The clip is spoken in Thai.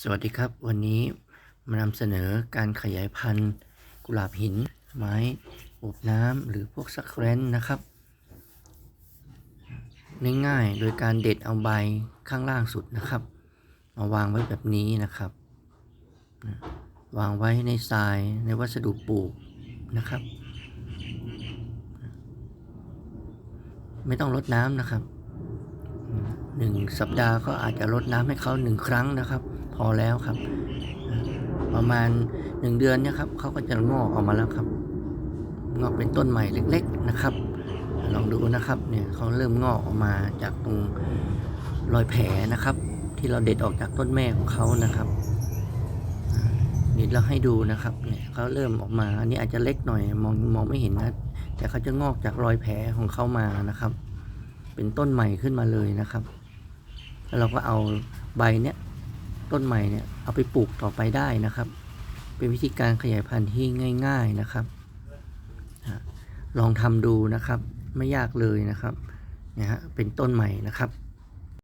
สวัสดีครับ วันนี้มานำเสนอการขยายพันธุ์กุหลาบหิน ไม้อบน้ำหรือพวกซักแรนนะครับ ง่ายๆโดยการเด็ดเอาใบข้างล่างสุดนะครับ มาวางไว้แบบนี้นะครับ วางไว้ในทรายในวัสดุปลูกนะครับ ไม่ต้องรดน้ำนะครับ หนึ่งสัปดาห์ก็อาจจะรดน้ำให้เขาหนึ่งครั้งนะครับ พอแล้วครับ ประมาณหนึ่งเดือนเนี่ยครับเขาก็จะงอกออกมาแล้วครับ งอกเป็นต้นใหม่เล็ก ๆนะครับ ลองดูนะครับเนี่ยเขาเริ่มงอกออกมาจากตรงรอยแผลนะครับ ที่เราเด็ดออกจากต้นแม่ของเขานะครับนี่เราให้ดูนะครับเนี่ยเขาเริ่มออกมา อันนี้อาจจะเล็กหน่อยมองมองไม่เห็นนะ แต่เขาจะงอกจากรอยแผลของเขามานะครับ เป็นต้นใหม่ขึ้นมาเลยนะครับ แล้วเราก็เอาใบเนี้ยต้นใหม่เนี่ยเอาไปปลูกต่อไปได้นะครับ เป็นวิธีการขยายพันธุ์ที่ง่าย ๆนะครับ ลองทำดูนะครับ ไม่ยากเลยนะครับเนี่ยฮะเป็นต้นใหม่นะครับ